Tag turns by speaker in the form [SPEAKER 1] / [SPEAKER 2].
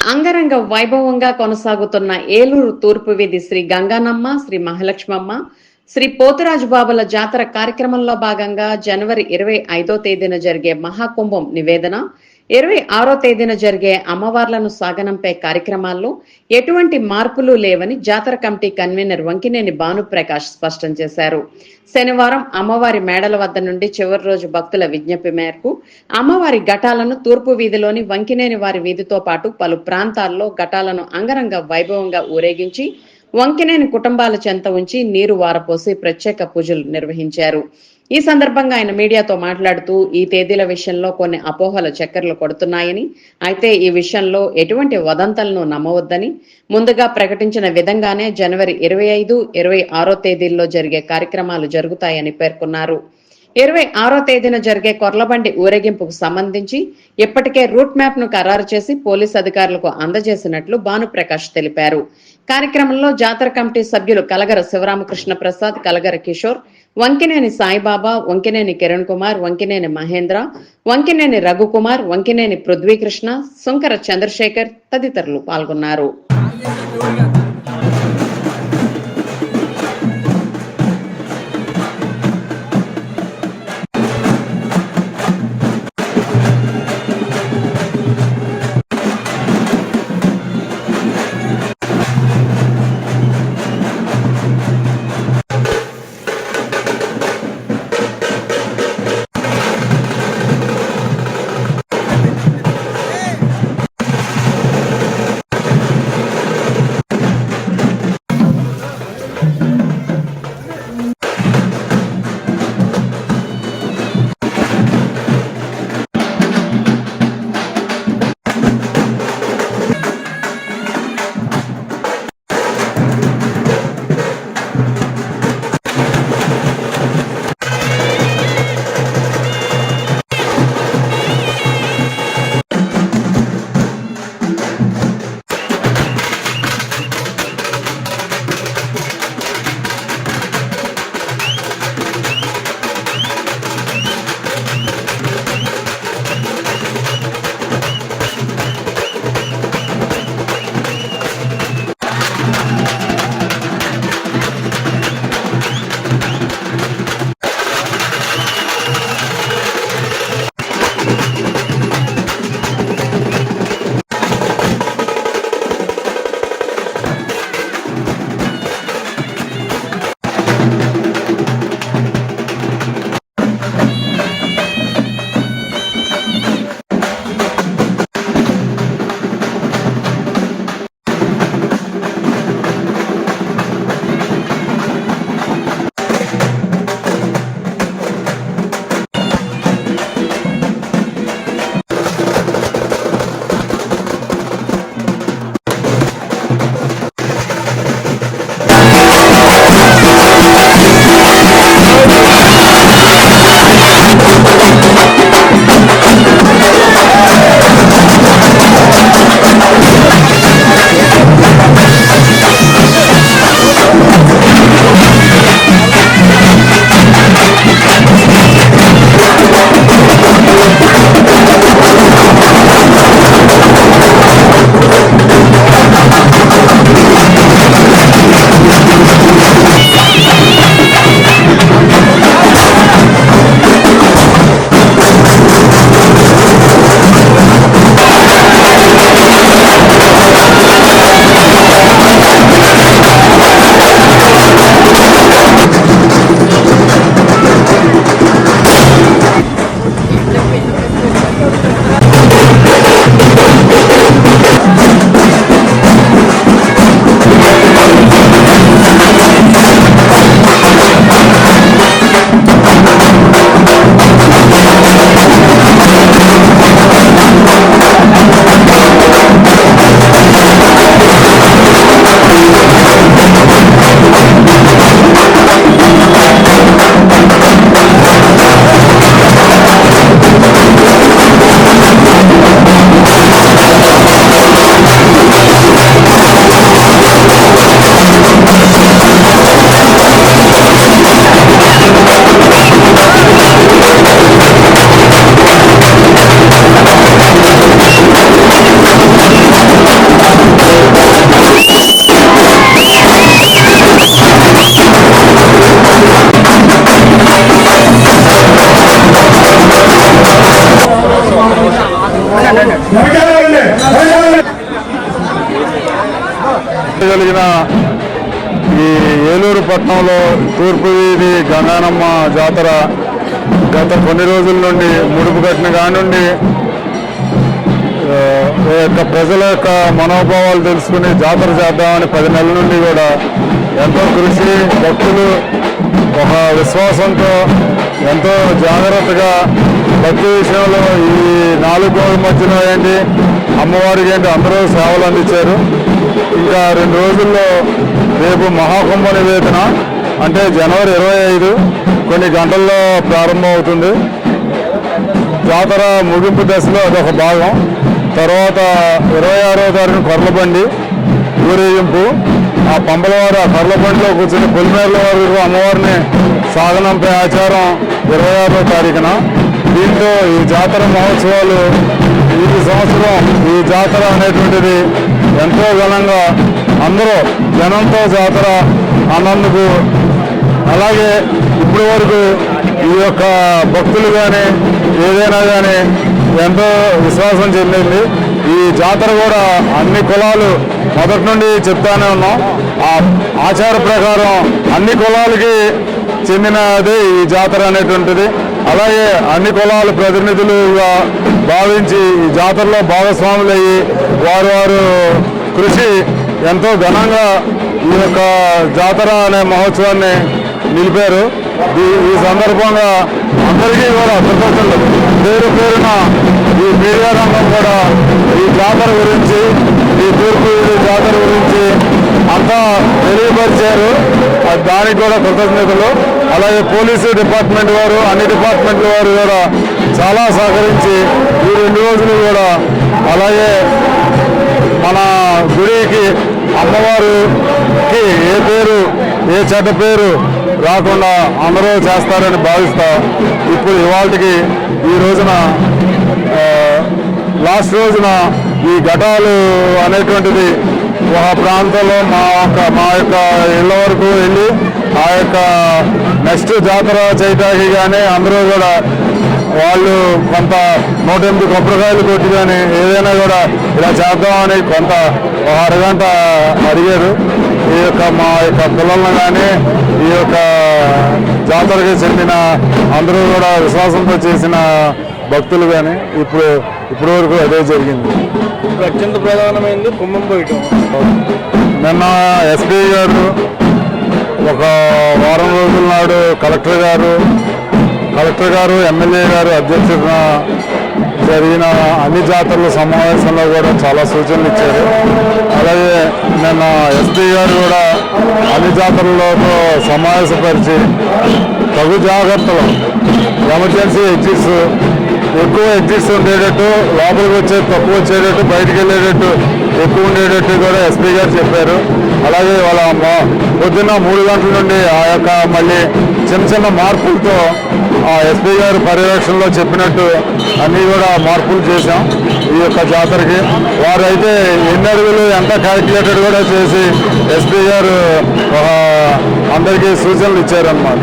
[SPEAKER 1] అంగరంగ వైభవంగా కొనసాగుతున్న ఏలూరు తూర్పు వీధి శ్రీ గంగానమ్మ శ్రీ మహాలక్ష్మమ్మ శ్రీ పోతురాజు బాబుల జాతర కార్యక్రమంలో భాగంగా జనవరి ఇరవై ఐదో తేదీన జరిగే మహాకుంభం నివేదన ఇరవై ఆరో తేదీన జరిగే అమ్మవార్లను సాగనంపే కార్యక్రమాల్లో ఎటువంటి మార్పులు లేవని జాతర కమిటీ కన్వీనర్ వంకినేని భానుప్రకాష్ స్పష్టం చేశారు. శనివారం అమ్మవారి మేడల వద్ద నుండి చివరి రోజు భక్తుల విజ్ఞప్తి మేరకు అమ్మవారి ఘటాలను తూర్పు వీధిలోని వంకినేని వారి వీధితో పాటు పలు ప్రాంతాల్లో ఘటాలను అంగరంగ వైభవంగా ఊరేగించి వంకినేని కుటుంబాల చెంత ఉంచి నీరు వారపోసి ప్రత్యేక పూజలు నిర్వహించారు. ఈ సందర్భంగా ఆయన మీడియాతో మాట్లాడుతూ ఈ తేదీల విషయంలో కొన్ని అపోహలు చక్కర్లు కొడుతున్నాయని. అయితే ఈ విషయంలో ఎటువంటి వదంతలను నమ్మవద్దని ముందుగా ప్రకటించిన విధంగానే జనవరి ఇరవై ఐదు ఇరవై ఆరో తేదీల్లో జరిగే కార్యక్రమాలు జరుగుతాయని పేర్కొన్నారు. ఇరవై ఆరో తేదీన జరిగే కొర్లబండి ఊరేగింపుకు సంబంధించి ఇప్పటికే రూట్ మ్యాప్ను ఖరారు చేసి పోలీస్ అధికారులకు అందజేసినట్లు భానుప్రకాష్ తెలిపారు. కార్యక్రమంలో జాతర కమిటీ సభ్యులు కలగర శివరామకృష్ణ ప్రసాద్ కలగర కిషోర్ వంకినేని సాయిబాబా వంకినేని కిరణ్ కుమార్ వంకినేని మహేంద్ర వంకినేని రఘుకుమార్ వంకినేని పృథ్వీకృష్ణ సుంకర చంద్రశేఖర్ తదితరులు పాల్గొన్నారు.
[SPEAKER 2] జరిగిన ఈ ఏలూరు పట్టణంలో తూర్పు వీధి గంగానమ్మ జాతర గత కొన్ని రోజుల నుండి ముడుపు కట్టిన కానుండి ఈ యొక్క ప్రజల యొక్క మనోభావాలు తెలుసుకుని జాతర చేద్దామని పది నెలల నుండి కూడా ఎంతో కృషి భక్తులు ఒక విశ్వాసంతో ఎంతో జాగ్రత్తగా భక్తి విషయంలో ఈ నాలుగు గోడల మధ్యలో ఏంటి అమ్మవారికి ఏంటి అందరూ సేవలు అందించారు. ఇంకా రెండు రోజుల్లో రేపు మహాకుంభ నివేదన అంటే జనవరి ఇరవై ఐదు కొన్ని గంటల్లో ప్రారంభం అవుతుంది జాతర ముగింపు దశలో అదొక భాగం. తర్వాత ఇరవై ఆరో తారీఖు కొర్లబండి ఊరేగింపు. ఆ పంపలవారు ఆ కొర్లబండిలో కూర్చుని పొలిమేరల వరకు అమ్మవారిని సాగనంపే ఆచారం ఇరవై ఆరో తారీఖున. దీంతో ఈ జాతర మహోత్సవాలు ఈ సంవత్సరం ఈ జాతర అనేటువంటిది ఎంతో ఘనంగా అందరూ జనంతో జాతర అన్నందుకు. అలాగే ఇప్పటి వరకు ఈ యొక్క భక్తులు కానీ ఏదైనా కానీ ఎంతో విశ్వాసం చెందింది. ఈ జాతర కూడా అన్ని కులాలు మొదటి నుండి చెప్తానే ఉన్నాం. ఆ ఆచార ప్రకారం అన్ని కులాలకి చెందినది ఈ జాతర అనేటువంటిది. అలాగే అన్ని కులాల ప్రతినిధులుగా భావించి ఈ జాతరలో భాగస్వాములయ్యి వారు వారు కృషి ఎంతో ఘనంగా ఈ యొక్క జాతర అనే మహోత్సవాన్ని నిలిపారు. ఈ- ఈ సందర్భంగా అందరికీ కూడా కృతజ్ఞతలు పేరు పేరున ఈ మీడియా రంగం కూడా ఈ జాతర గురించి ఈ తూర్పు జాతర గురించి అంతా తెలియపరిచారు. దానికి కూడా కృతజ్ఞతలు. అలాగే పోలీసు డిపార్ట్మెంట్ వారు అన్ని డిపార్ట్మెంట్ల వారు కూడా చాలా సహకరించి ఈ రెండు రోజులు కూడా అలాగే మన గుడికి అమ్మవారికి ఏ పేరు ఏ చెడ్డ పేరు రాకుండా అందరూ చేస్తారని భావిస్తా ఇప్పుడు ఇవాళకి ఈ రోజున లాస్ట్ రోజున ఈ ఘటాలు అనేటువంటిది ఒక ప్రాంతంలో మా యొక్క మా యొక్క ఇళ్ళ వరకు వెళ్ళి ఆ యొక్క నెక్స్ట్ జాతర చేయడానికి కానీ అందరూ కూడా వాళ్ళు కొంత నూట ఎనిమిది కొబ్బరికాయలు కొట్టి కానీ ఏదైనా కూడా ఇలా చేద్దామని కొంత ఒక అరగంట అడిగారు. ఈ యొక్క మా యొక్క పిల్లలను కానీ ఈ యొక్క జాతరకి చెందిన అందరూ కూడా విశ్వాసంతో చేసిన భక్తులు కానీ ఇప్పుడు ఇప్పటి వరకు అదే జరిగింది.
[SPEAKER 3] ఇప్పుడు అత్యంత ప్రధానమైనది కుంభం పోయటం.
[SPEAKER 2] నిన్న ఎస్పీ గారు ఒక వారం రోజుల నాడు కలెక్టర్ గారు కలెక్టర్ గారు ఎమ్మెల్యే గారు అధ్యక్షతన జరిగిన అన్ని జాతరల సమావేశంలో కూడా చాలా సూచనలు ఇచ్చారు. అలాగే నిన్న ఎస్పీ గారు కూడా అన్ని జాతరలతో సమావేశపరిచి తగు జాగ్రత్తలు ఎమర్జెన్సీ ఎగ్జిట్స్ ఎక్కువ ఎగ్జిట్స్ ఉండేటట్టు లోపలికి వచ్చే తక్కువ వచ్చేటట్టు బయటికి వెళ్ళేటట్టు ఎక్కువ ఉండేటట్టు కూడా ఎస్పీ గారు చెప్పారు. అలాగే వాళ్ళ పొద్దున్న మూడు గంటల నుండి ఆ యొక్క మళ్ళీ చిన్న చిన్న మార్పులతో ఆ ఎస్పీ గారు పర్యవేక్షణలో చెప్పినట్టు అన్నీ కూడా మార్పులు చేశాం ఈ యొక్క జాతరకి. వారైతే ఎన్ని అడుగులు ఎంత క్యాలిక్యులేటెడ్ కూడా చేసి ఎస్పీ గారు అందరికీ సూచనలు ఇచ్చారన్నమాట.